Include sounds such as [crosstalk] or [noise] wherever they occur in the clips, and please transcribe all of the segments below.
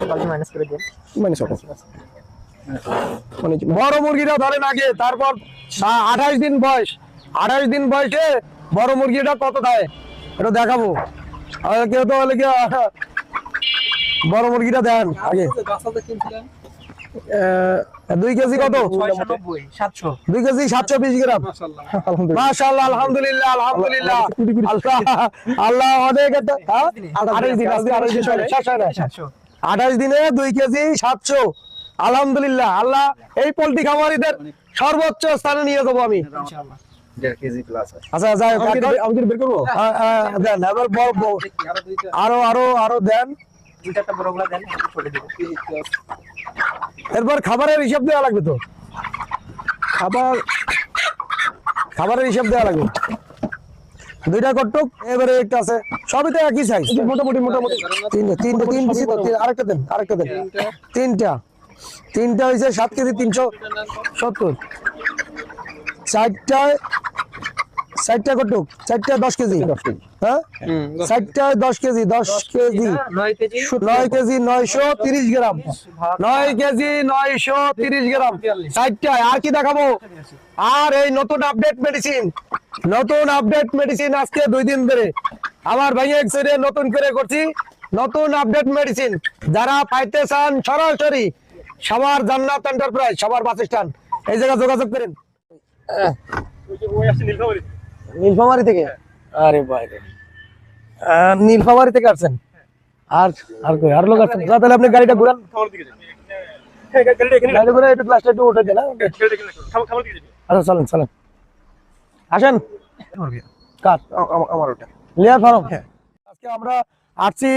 বাকি মাইনাস করে দিন মানে ছোট মানে বড় মুরগিটা ধরেন আগে তারপর আঠাশ দিন বয়স আঠাশ দিন বয়সে বড় মুরগিটা কত দেয় এটা দেখাবো আর কেউ তো হলে কি বড় মুরগিটা দেন আগে দুই কেজি কত দুই কেজি সাতশো বিশ গ্রাম মাশাআল্লাহ আলহামদুলিল্লাহ আলহামদুলিল্লাহ আল্লাহ আল্লাহ অনেক হ্যাঁ? আঠাশ দিন আঠাশ দিন চলে, শেষ হয় না। সাতশো আঠাশ দিনে দুই কেজি সাতশো। আলহামদুলিল্লাহ আল্লাহ এই পোল্ট্রি খামারিদের সর্বোচ্চ স্থানে নিয়ে যাব আমি। আচ্ছা যাই বের করব? দেন এবার আরও আরও আরও দেন। এরপর খাবারের হিসাব দেওয়া লাগবে তো? খাবার খাবারের হিসাব দেওয়া লাগবে। দুইটা কটুক এবারে একটা আছে। সবই তো একই সাইজ মোটামুটি মোটামুটি। তিনটা তিনটা তিন দিছি তো আরেকটা দেন আরেকটা দেন। তিনটা। তিনটা। হয়েছে সাত কেজি তিনশো সত্তর। চারটায় চারটা কটুক চারটা দশ কেজি। হ্যাঁ? চারটায় দশ কেজি। দশ কেজি নয় কেজি। নয়শো তিরিশ গ্রাম। নয় কেজি নয়শো তিরিশ গ্রাম। চারটায় আর কি দেখাবো? আর এই নতুন আপডেট মেডিসিন নতুন আপডেট মেডিসিন আজকে দুই দিন ধরে। আমার ভাই এক্সরে নতুন করে করছি নতুন আপডেট মেডিসিন যারা পাইতে চান সরাসরি সবার জান্নাত এন্টারপ্রাইজ সবার বাস স্ট্যান্ড এই জায়গায় যোগাযোগ করেন। নীলফামারি থেকে? আরে বাইরে নীলফামারি থেকে আসছেন? আর আর কই আর লোক আসছেন? তাহলে আপনি গাড়িটা ঘুরান। গাড়ি ঘুরে একটু ক্লাসটা একটু উঠে দেন হ্যাঁ? আচ্ছা চলেন চলেন। আসেন। কার? আমার ওটা। লেয়ার ফার্ম আজকে আমরা আসছি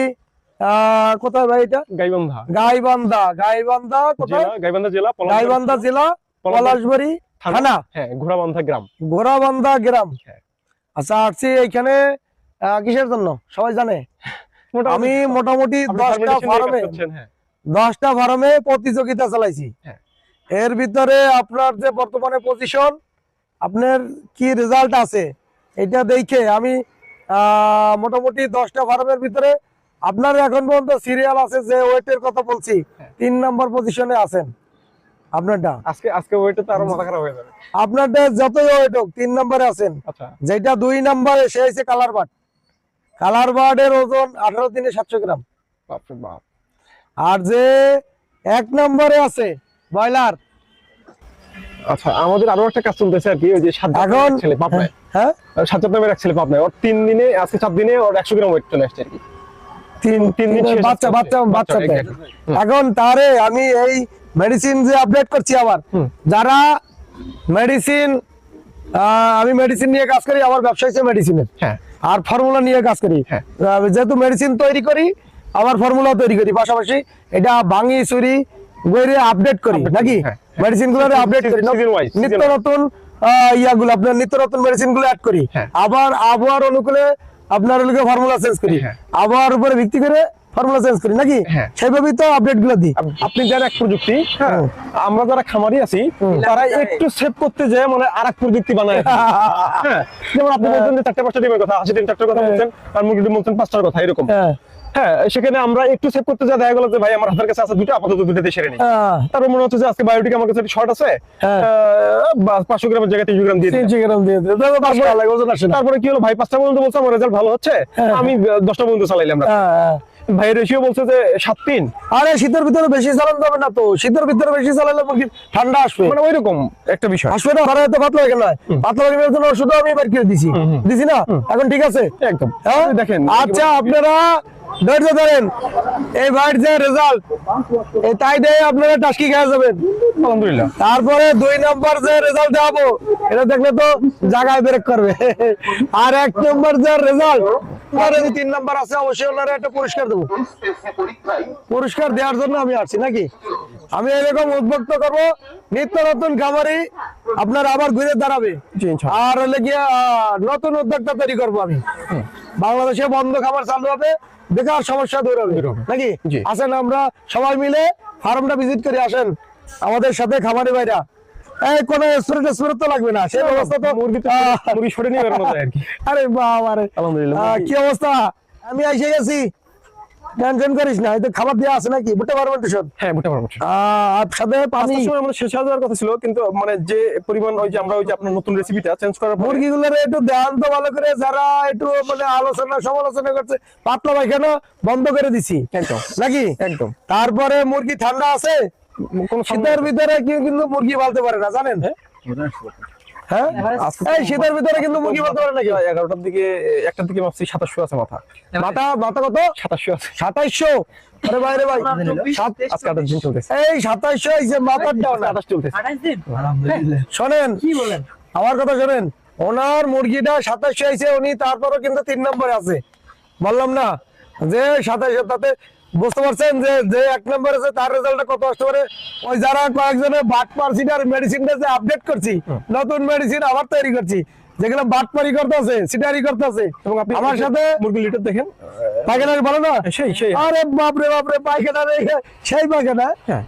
কোথায় ভাই এটা? গাইবান্ধা। গাইবান্ধা গাইবান্ধা কোথায়? গাইবান্ধা জেলা গাইবান্ধা জেলা পলাশবাড়ি। থানা। হ্যাঁ ঘোড়াবান্ধা গ্রাম। গোরাবান্ধা গ্রাম। হ্যাঁ। আচ্ছা আসছি আহ, কিসের জন্য? সবাই জানে? আমি মোটামুটি দশটা ফার্মে হ্যাঁ। দশটা ফার্মে প্রতিযোগিতা চালাইছি। হ্যাঁ। এর ভিতরে আপনার যে বর্তমানে পজিশন আপনার কি রেজাল্ট আছে এটা দেখে আমি মোটামুটি দশটা ফার্মের ভিতরে আপনার এখন পর্যন্ত সিরিয়াল আছে যে ওয়েটের কথা বলছি হ্যাঁ। তিন নম্বর পজিশনে আছেন। আপনারটা? আজকে আজকে ওইটা তো আরও মাথা খারাপ হয়ে যাবে। আপনারটা যতই ওয়েট হোক তিন নম্বরে আছেন। আচ্ছা। যেটা দুই নম্বরে সে হয়েছে কালার কালার বার্ডের ওজন আঠারো দিনে সাতশো গ্রাম। আর যে এক নম্বরে আছে ব্রয়লার আচ্ছা আমাদের আরও একটা কাজ চলতেছে আর কি ওই যে সাজ্জাদ ছেলে পাবনায় হ্যাঁ? সাজ্জাদ নামের এক ছেলে পাবনায় ওর তিন দিনে আজকে চার দিনে ওর একশো গ্রাম ওয়েট চলে আসছে আর কি। তিন তিন দিন বাচ্চা বাচ্চা বাচ্চা। এখন তারে আমি এই মেডিসিন যে আপডেট করছি আবার যারা মেডিসিন আমি মেডিসিন নিয়ে কাজ করি আমার ব্যবসা হচ্ছে মেডিসিনের হ্যাঁ। আর ফর্মুলা নিয়ে কাজ করি। হ্যাঁ। যেহেতু মেডিসিন তৈরি করি আমার ফর্মুলা তৈরি করি। পাশাপাশি এটা ভাঙি চুরি গইরে আপডেট করি নাকি? হ্যাঁ। মেডিসিনগুলো আপডেট করি নিত্য নতুন ইয়াগুলো আপনার নিত্য নতুন মেডিসিনগুলো অ্যাড করি। হ্যাঁ। আবার আবহাওয়ার অনুকূলে আপনার লোকে ফর্মুলা চেঞ্জ করি। হ্যাঁ। আবহাওয়ার উপরে ভিত্তি করে ফর্মুলা চেঞ্জ করি নাকি? হ্যাঁ। তো আপডেটগুলো দিই। আপনি যারা এক প্রযুক্তি হ্যাঁ আমরা যারা খামারি আছি তারা একটু সেভ করতে যায় মানে আর এক প্রযুক্তি বানায় [laughs] হ্যাঁ যেমন আপনি বলছেন যে চারটে পাঁচটা ডিমের কথা আশি দিন চারটার কথা বলছেন আর মুরগি বলছেন পাঁচটার কথা এরকম। হ্যাঁ সেখানে আমরা একটু সেভ করতে যা দেখা গেল যে ভাই আমার হাতের কাছে আছে দুটো আপাতত দুটোতে সেরে নিই হ্যাঁ, তারপর মনে হচ্ছে যে আজকে বায়োটিক আমার কাছে শর্ট আছে হ্যাঁ। পাঁচশো গ্রামের জায়গায় তিনশো গ্রাম দিয়ে তিনশো গ্রাম দিয়ে তারপরে কি হলো ভাই পাঁচটা পর্যন্ত বলছে আমার রেজাল্ট ভালো হচ্ছে। আমি দশটা পর্যন্ত চালাইলাম না। ভাই রেশিও বলছে যে সাত তিন। আরে শীতের ভিতরে বেশি চালানো যাবে না তো। শীতের ভিতরে বেশি চালালে ঠান্ডা আসবে। মানে ওইরকম একটা বিষয়। আসবে না ভাড়া এত পাতলা লাগে না। পাতলা লাগানোর জন্য আমি বের করে দিছি। দিছি না? এখন ঠিক আছে? একদম। হ্যাঁ? দেখেন। আচ্ছা আপনারা ধৈর্য ধরেন। এই ভাইট যে রেজাল্ট এই তাই দিয়ে আপনারা টাস্কি খেয়ে যাবেন। আলহামদুলিল্লাহ। তারপরে দুই নম্বর যে রেজাল্ট দেখাবো এটা দেখলে তো জায়গায় ব্রেক করবে। [laughs] আর এক নম্বর যে রেজাল্ট তিন নম্বর আছে অবশ্যই ওনারা একটা পুরস্কার দেবো। পুরস্কার দেওয়ার জন্য আমি আসছি নাকি? আমি এরকম উদ্বুদ্ধ করব নিত্য নতুন খামারি আপনার আবার ঘুরে দাঁড়াবে। আর হলে গিয়ে নতুন উদ্যোক্তা তৈরি করব আমি। বাংলাদেশে বন্ধ খাবার চালু হবে বেকার সমস্যা দূর হবে নাকি। আসেন আমরা সবাই মিলে ফার্মটা ভিজিট করে আসেন। আমাদের সাথে খামারি ভাইরা। এই কোন স্প্রে টেস্প্রে তো লাগবে না। সেই ব্যবস্থা তো মুরগি তো মুরগি সরে নিয়ে বেরোনো যায় আর কি। [laughs] আরে বাবা রে আলহামদুলিল্লাহ কি অবস্থা? আমি এসে গেছি। টেনশন করিস না হয়তো খাবার দেওয়া আছে নাকি? ভুট্টা ফার্মেন্টেশন হ্যাঁ ভুট্টা ফার্মেন্টেশন আর সাথে পানি? সময় আমাদের শেষ কথা ছিল কিন্তু মানে যে পরিমাণ ওই যে আমরা ওই যে আপনার নতুন রেসিপিটা চেঞ্জ করার মুরগিগুলোর একটু ধ্যান তো ভালো করে যারা একটু মানে আলোচনা সমালোচনা করছে পাতলা পায়খানা বন্ধ করে দিছি। একদম। নাকি? একদম। তারপরে মুরগি ঠান্ডা আছে শীতের ভিতরে কিন্তু মুরগি পালতে পারে না জানেন? হ্যাঁ? এই শীতের ভিতরে কিন্তু মুরগি পালতে পারে নাকি? এগারোটার দিকে একটার দিকে ভাবছি সাতাশশো আছে মাথা। মাথা মাথা কত? সাতাশশো আছে। সাতাইশশো? আরে বাইরে ভাই। সাত- আজকে আঠাশ দিন চলতেছে। এই সাতাইশশো এই যে মাথার ডাউন আঠাশ চলতেছে। শোনেন কি বলেন? আমার কথা শোনেন। ওনার মুরগিটা সাতাশশো আইছে উনি তারপরও কিন্তু তিন নম্বরে আছে। বললাম না? যে সাতাশশো তাতে বুঝতে পারছেন যে যে এক নম্বর আছে তার রেজাল্টটা কত আসতে পারে? ওই যারা কয়েকজনে বাট পার্সিটার মেডিসিনটা যে আপডেট করছি নতুন মেডিসিন আবার তৈরি করছি যেগুলো বাট পারি করতে আছে সিটারি করতে আছে এবং আপনি আমার সাথে মুরগি লিটার দেখেন। পায়খানার ভালো না? সেই সেই। আরে বাপরে বাপরে পায়খানা সেই পায়খানা? হ্যাঁ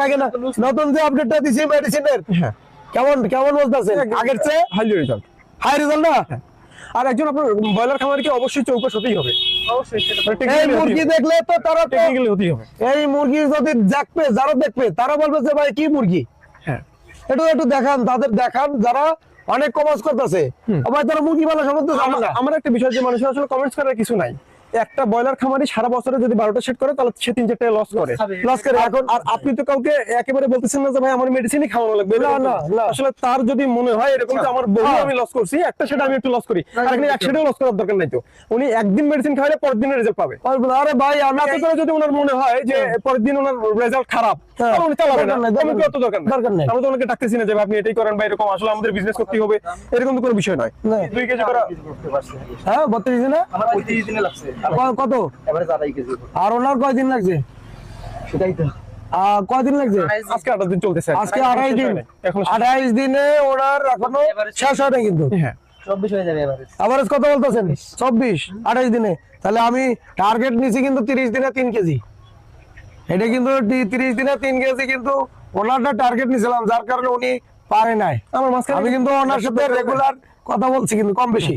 পায়খানা। নতুন যে আপডেটটা দিছি মেডিসিনের হ্যাঁ। কেমন কেমন বলতেছে? আগের চেয়ে হাইলি রেজাল্ট হাই রেজাল্ট না? আর একজন আপনার ব্রয়লার খামারকে অবশ্যই চৌকস হতেই হবে। এই মুরগি দেখলে তো তারা এই মুরগি যদি দেখবে যারা দেখবে তারা বলবে যে ভাই কি মুরগি? হ্যাঁ। একটু একটু দেখান তাদের দেখান যারা অনেক কমার্স করতেছে। আবার তারা মুরগি ভালো সম্বন্ধে আমরা আমার একটা বিষয় যে মানুষের আসলে কমেন্টস করার কিছু নাই। একটা ব্রয়লার খামারি সারা বছরে যদি বারোটা সেট করে তাহলে সে তিন চারটা লস করে। লস করে। এখন আর আপনি তো কাউকে একেবারে বলতেছেন না যে ভাই আমার মেডিসিনই খাওয়ানো লাগবে। না, না। আসলে তার যদি মনে হয় এরকম যে আমার বহু হ্যাঁ। আমি লস করছি একটা সেটা আমি একটু লস করি। আর এখানে এক সেটাও লস করার দরকার নাই তো। উনি একদিন মেডিসিন খাওয়ালে পরের দিনের রেজাল্ট পাবে। আরে ভাই আমি তাতে করে যদি ওনার মনে হয় যে পরের দিন ওনার রেজাল্ট খারাপ হ্যাঁ। তাহলে উনি চালাবে না। দরকার নাই, দরকার দরকার নাই। আমরা তো ওনাকে ডাকতেছি না যে আপনি এটাই করেন বা এরকম আসলে আমাদের বিজনেস করতেই হবে। এরকম তো কোনো বিষয় নয়। দুই কেজি করা হ্যাঁ বত্রিশ দিনে? আমার পঁয়ত্রিশ দিনে লাগছে। কত? এবারে আড়াই কেজি। আর ওনার কয়দিন লাগছে? সেটাই তো। কয়দিন লাগছে? আজকে আঠাশ দিন চলতেছে। আজকে আড়াই দিন আঠাইশ দিনে ওনার এখনও শেষ। হয় না কিন্তু। হ্যাঁ। চব্বিশ হয়ে যাবে এবারে আভারেজ কত বলতেছেন? চব্বিশ। আঠাইশ দিনে। তাহলে আমি টার্গেট নিছি কিন্তু তিরিশ দিনে তিন কেজি। এটা কিন্তু তিরিশ দিনে তিন কেজি কিন্তু ওনারটা টার্গেট নিছিলাম যার কারণে উনি পারে নাই। আমার মাঝখানে আমি কিন্তু ওনার সাথে রেগুলার কথা বলছি কিন্তু কম বেশি।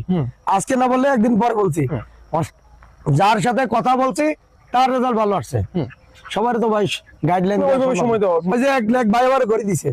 আজকে না বললে একদিন পরে বলছি। যার সাথে কথা বলছি তার রেজাল্ট ভালো আসছে। সবার তো ভাই গাইডলাইন ওইভাবে সময় দেওয়া। ওই যে এক লাখ ভাই করে দিছে।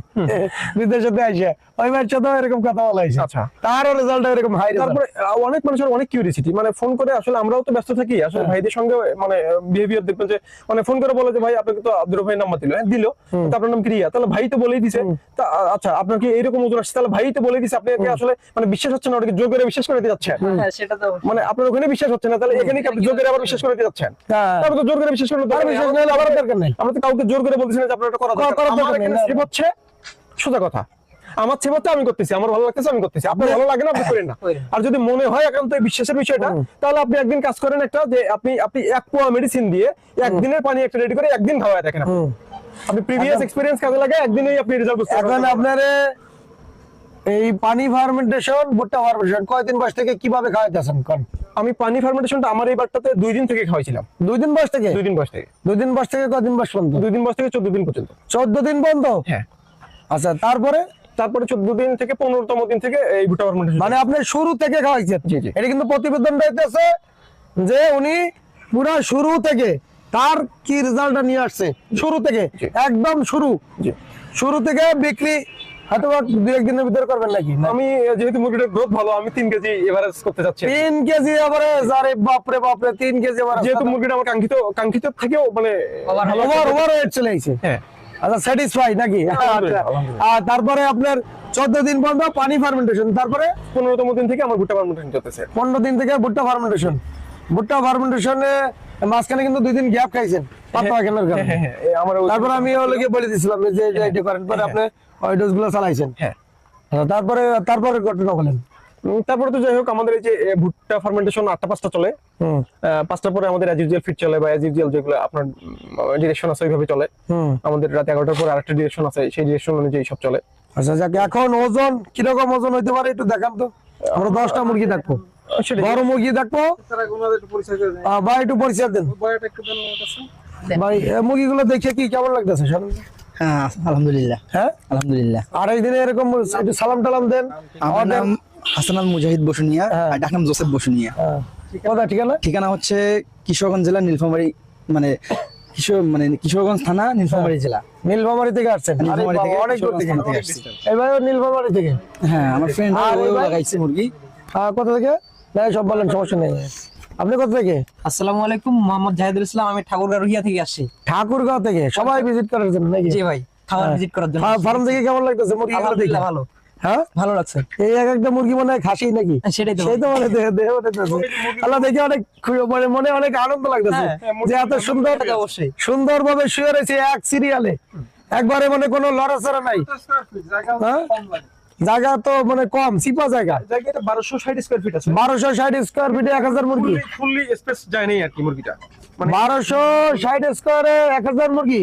বিদেশে আইসে ওই ভাইয়ের সাথে এরকম কথা বলা হয়েছে। আচ্ছা। তারও রেজাল্ট এরকম হাই তারপরে অনেক মানুষের অনেক কিউরিসিটি মানে ফোন করে আসলে আমরাও তো ব্যস্ত থাকি। আসলে হ্যাঁ। ভাইদের সঙ্গে মানে বিহেভিয়ার দেখবেন যে মানে ফোন করে বলে যে ভাই আপনাকে তো আব্দুর ভাই নাম্বার দিল। হ্যাঁ দিল। তো আপনার নাম ক্রিয়া তাহলে ভাই তো বলেই দিছে। তা আচ্ছা আপনার কি এরকম ওজন আসছে? তাহলে ভাই তো বলেই দিছে। আপনি আসলে মানে বিশ্বাস হচ্ছে না? ওটাকে জোর করে বিশ্বাস করে দিতে যাচ্ছেন হ্যাঁ সেটা তো মানে আপনার ওখানে বিশ্বাস হচ্ছে না? তাহলে এখানে কি আপনি জোর করে আবার বিশ্বাস করে দিতে যাচ্ছেন। তারপর তো জোর করে বিশ্বাস করে আর বিশ্বাস না হলে আবার দরকার নাই। আমরা তো কাউকে জোর করে বলতেছি না যে আপনার এটা করা দরকার। আমার এখানে সেভ হচ্ছে সোজা কথা। আমার সেভ হচ্ছে আমি করতেছি। আমার ভালো লাগতেছে আমি করতেছি। আপনার ভালো লাগে না আপনি করেন না। [laughs] আর যদি মনে হয় একান্ত এই বিশ্বাসের বিষয়টা তাহলে আপনি একদিন কাজ করেন একটা যে আপনি আপনি এক পোয়া মেডিসিন দিয়ে একদিনের পানি একটা রেডি করে একদিন খাওয়ায় দেখেন আপনি। প্রিভিয়াস এক্সপেরিয়েন্স কাজে লাগে একদিনেই আপনি রেজাল্ট বুঝতে এখন আপনার এই পানি ফার্মেন্টেশন ভুট্টা ফার্মেন্টেশন কয়দিন বয়স থেকে কীভাবে খাওয়াইতেছেন? কোন। আমি পানি ফার্মেন্টেশনটা আমার এই বারটাতে দুই দিন থেকে খাওয়াইছিলাম। দুই দিন বয়স থেকে? দুই দিন বয়স থেকে। দুই দিন বয়স থেকে কয়দিন বয়স পর্যন্ত? দুই দিন বয়স থেকে চোদ্দ দিন পর্যন্ত। চোদ্দ দিন পর্যন্ত? হ্যাঁ। আচ্ছা তারপরে? তারপরে চোদ্দ দিন থেকে পনেরোতম দিন থেকে এই ভুট্টা ফার্মেন্টেশন মানে আপনি শুরু থেকে খাওয়াইছেন? জি, জি। এটা কিন্তু প্রতিবেদন দিতেছে যে উনি পুরো শুরু থেকে তার কি রেজাল্টটা নিয়ে আসছে? শুরু থেকে। একদম শুরু। শুরু থেকে বিক্রি হয়তো বা একদিনের ভিতরে করবেন নাকি? আমি যেহেতু মুরগিটার গ্রোথ ভালো আমি তিন কেজি এভারেজ করতে চাচ্ছি। তিন কেজি এবারে আরে বাপরে বাপরে তিন কেজি যেহেতু মুরগিটা আমার কাঙ্ক্ষিত কাঙ্ক্ষিত থেকেও মানে ওভার ওভার ওয়েট চলে আইছে হ্যাঁ। আচ্ছা স্যাটিসফাই নাকি? আচ্ছা। আর তারপরে আপনার চোদ্দ দিন পর্যন্ত পানি ফার্মেন্টেশন তারপরে? পনেরোতম দিন থেকে আমার ভুট্টা ফার্মেন্টেশন চলতেছে। পনেরো দিন থেকে ভুট্টা ফার্মেন্টেশন ভুট্টা ফার্মেন্টেশনে মাঝখানে কিন্তু দুই দিন গ্যাপ খাইছেন। পাতা কেনার হ্যাঁ কারণে হ্যাঁ হ্যাঁ ওই- তারপরে আমি ওগুলোকে বলে দিছিলাম যে এটা করেন পরে আপনি ওই ডোজগুলো চালাইছেন। হ্যাঁ। তারপরে তারপরে ঘটনা বলেন। তারপরে তো যাই হোক আমাদের এই যে ভুট্টা ফার্মেন্টেশন আটটা পাঁচটা চলে। পাঁচটার পরে আমাদের অ্যাজ ইউজুয়াল ফিট চলে বা অ্যাজ ইউজুয়াল যেগুলো আপনার ডিরেকশন আছে ওইভাবে চলে। আমাদের রাত এগারোটার পরে আরেকটা ডিরেকশন আছে সেই ডিরেকশন অনুযায়ী সব চলে। আচ্ছা যাক এখন ওজন কীরকম ওজন হইতে পারে একটু দেখান তো। আমরা দশটা মুরগি দেখব। বড় মুরগি দেখব ভাই একটু পরিচয় দেন। ভাই মুরগিগুলো দেখে কি কেমন লাগতেছে হ্যাঁ আলহামদুলিল্লাহ। হ্যাঁ? আলহামদুলিল্লাহ। আড়াই দিনে এরকম একটু সালাম টালাম দেন। আমার নাম হাসান আল মুজাহিদ বসুনিয়া হ্যাঁ। আর ডাক নাম জোসেফ বসুনিয়া। ঠিকানা? ঠিকানা হচ্ছে কিশোরগঞ্জ জেলা নীলফামারী মানে কিশোর মানে কিশোরগঞ্জ থানা নীলফামারী জেলা। নীলফামারি থেকে আসছেন? নীলফামারী থেকে অনেক দূর থেকে। কিশোরগঞ্জ থেকে এবার নীলফামারি থেকে। হ্যাঁ আমার ফ্রেন্ড লাগাইছে মুরগি। হ্যাঁ কোথা থেকে? না সব বলেন সমস্যা নেই। আপনি কোথা থেকে? আসসালামু আলাইকুম মোহাম্মদ জাহিদুল ইসলাম আমি ঠাকুরগাঁও রুহিয়া থেকে আসছি। ঠাকুরগাঁও থেকে? সবাই ভিজিট করার জন্য নাকি? জি ভাই খাবার ভিজিট করার জন্য। ফার্ম থেকে কেমন লাগতেছে? মুরগি আলহামদুলিল্লাহ ভালো। হ্যাঁ? ভালো লাগছে। এই এক একটা মুরগি মনে হয় খাসি নাকি? হ্যাঁ, সেটাই তো সেই তো মানে দেহে দেহে উঠেছে আল্লাহ দেখে অনেক খুশি- মানে মনে অনেক আনন্দ লাগতেছে। হ্যাঁ, যে এত সুন্দর অবশ্যই। সুন্দর ভাবে শুয়ে রয়েছে এক সিরিয়ালে একবারে মানে কোনো লড়াচড়া নাই। হ্যাঁ? জায়গা তো মানে কম সিপা জায়গা। জায়গাটা বারোশো ষাট স্কোয়ার ফিট আছে। বারোশো ষাট স্কোয়ার ফিটে এক হাজার মুরগি। ফুললি স্পেস যায় নেই আর কি মুরগিটা। মানে বারোশো ষাট স্কোয়ারে এক হাজার মুরগি?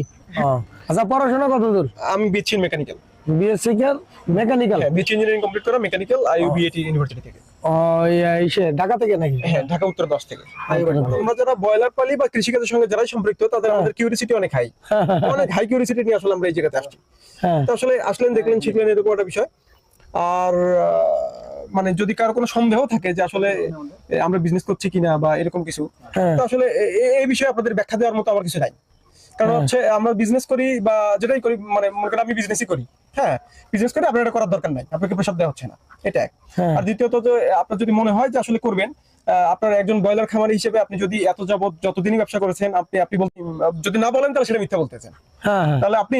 আচ্ছা পড়াশোনা কত দূর আমি বিচ্ছিন মেকানিক্যাল বিএসসি মেকানিক্যাল হ্যাঁ ইঞ্জিনিয়ারিং কমপ্লিট করা মেকানিক্যাল আইইউবিএটি ইউনিভার্সিটি থেকে। ঢাকা থেকে নাকি? হ্যাঁ ঢাকা উত্তর দশ থেকে। আমরা যারা পালি বা কৃষিকাজের সঙ্গে যারাই সম্পৃক্ত তাদের আমাদের কিউরিসিটি অনেক হাই [laughs] অনেক হাই কিউরিসিটি নিয়ে আসলে আমরা এই জায়গাতে আসছি। হ্যাঁ। তো আসলে আসলেন দেখলেন শিখলেন এরকম একটা বিষয়। আর মানে যদি কারও কোনো সন্দেহ থাকে যে আসলে আমরা বিজনেস করছি কিনা বা এরকম কিছু হ্যাঁ। আসলে এই বিষয়ে আপনাদের ব্যাখ্যা দেওয়ার মতো আমার কিছু নাই কারণ হচ্ছে আমরা বিজনেস করি বা যেটাই করি মানে মনে করেন আমি বিজনেসই করি হ্যাঁ বিজনেস করে আপনার এটা করার দরকার নাই আপনাকে প্রেশার দেওয়া হচ্ছে না এটা এক হ্যাঁ। আর দ্বিতীয়ত যে আপনার যদি মনে হয় যে আসলে করবেন আপনার একজন ব্রয়লার খামারি হিসেবে আপনি যদি এত যাবত যতদিনই ব্যবসা করেছেন আপনি আপনি যদি না বলেন তাহলে সেটা মিথ্যা বলতেছেন। হ্যাঁ হ্যাঁ। তাহলে আপনি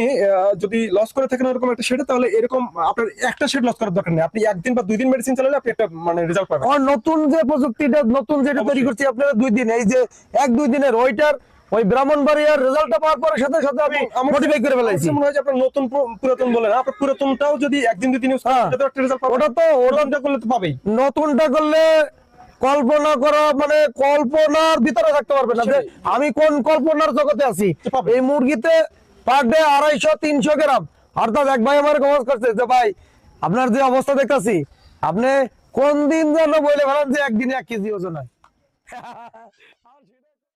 যদি লস করে থাকেন এরকম একটা শেড তাহলে এরকম আপনার একটা শেড লস করার দরকার নেই। আপনি একদিন বা দুই দিন মেডিসিন চালালে আপনি একটা মানে রেজাল্ট পাবেন। আর নতুন যে প্রযুক্তিটা নতুন যেটা তৈরি করছি আপনারা দুই দিন এই যে এক দুই দিনের ওইটার ওই ব্রাহ্মণবাড়িয়ার রেজাল্টটা পাওয়ার পরে সাথে সাথে আমি মডিফাই করে ফেলাইছি। মনে হয় যে আপনার নতুন পুরাতন বলে না আপনার পুরাতনটাও যদি একদিন দুই দিন হ্যাঁ। একটা রেজাল্ট পাবেন ওটা তো ওটা করলে তো পাবেই। নতুনটা করলে কল্পনা করা মানে কল্পনার ভিতরে থাকতে পারবে না যে আমি কোন কল্পনার জগতে আছি। এই মুরগিতে পার ডে আড়াইশো তিনশো গ্রাম। অর্থাৎ এক ভাই আমার কমাজ করছে যে ভাই আপনার যে অবস্থা দেখতেছি আপনি কোন দিন যেন বলে ফেলেন যে একদিনে এক কেজি ওজন হয়? [laughs]